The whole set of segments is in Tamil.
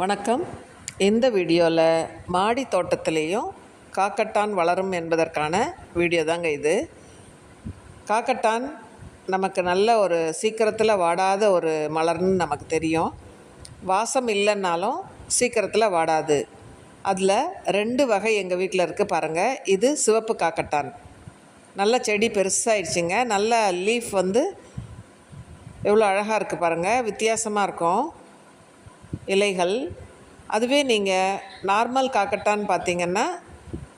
வணக்கம். இந்த வீடியோவில் மாடி தோட்டத்துலேயும் காக்கட்டான் வளரும் என்பதற்கான வீடியோ தாங்க இது. காக்கட்டான் நமக்கு நல்ல ஒரு சீக்கிரத்தில் வாடாத ஒரு மலர்னு நமக்கு தெரியும். வாசம் இல்லைன்னாலும் சீக்கிரத்தில் வாடாது. அதில் ரெண்டு வகை எங்கள் வீட்டில் இருக்குது பாருங்கள் இது சிவப்பு காக்கட்டான். நல்ல செடி பெருசாகிடுச்சிங்க நல்ல லீஃப் வந்து எவ்வளோ அழகாக இருக்குது பாருங்கள் வித்தியாசமாக இருக்கும். இலைகள் அதுவே நீங்கள் நார்மல் காக்கட்டான்னு பார்த்தீங்கன்னா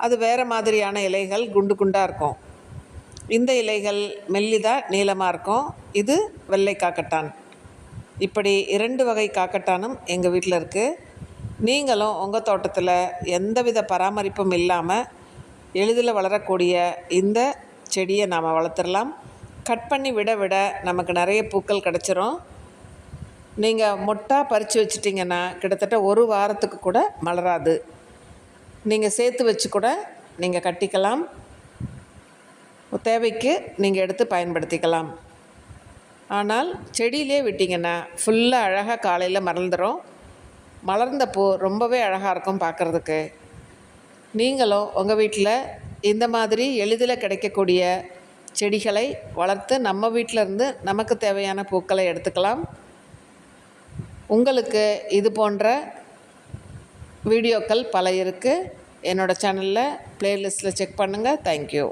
அது வேறு மாதிரியான இலைகள் குண்டு குண்டாக இருக்கும். இந்த இலைகள் மெல்லிதாக நீளமாக இருக்கும். இது வெள்ளை காக்கட்டான். இப்படி இரண்டு வகை காக்கட்டானும் எங்கள் வீட்டில் இருக்குது நீங்களும் உங்கள் தோட்டத்தில் எந்தவித பராமரிப்பும் இல்லாமல் எளிதில் வளரக்கூடிய இந்த செடியை நாம் வளர்த்துடலாம். கட் பண்ணி விட விட நமக்கு நிறைய பூக்கள் கிடச்சிரும். நீங்கள் மொட்டாக பறித்து வச்சிட்டிங்கன்னா கிட்டத்தட்ட ஒரு வாரத்துக்கு கூட மலராது. நீங்கள் சேர்த்து வச்சு கூட நீங்கள் கட்டிக்கலாம். தேவைக்கு நீங்கள் எடுத்து பயன்படுத்திக்கலாம். ஆனால் செடியிலே விட்டிங்கன்னா ஃபுல்லாக அழகாக காலையில் மறந்துடும் மலர்ந்த பூ ரொம்பவே அழகாக இருக்கும் பார்க்குறதுக்கு. நீங்களும் உங்கள் வீட்டில் இந்த மாதிரி எளிதில் கிடைக்கக்கூடிய செடிகளை வளர்த்து நம்ம வீட்டில் இருந்து நமக்கு தேவையான பூக்களை எடுத்துக்கலாம். உங்களுக்கு இது போன்ற வீடியோக்கள் பல இருக்குது என்னோடய சேனலில் ப்ளேலிஸ்ட்டில் செக் பண்ணுங்கள் தேங்க்யூ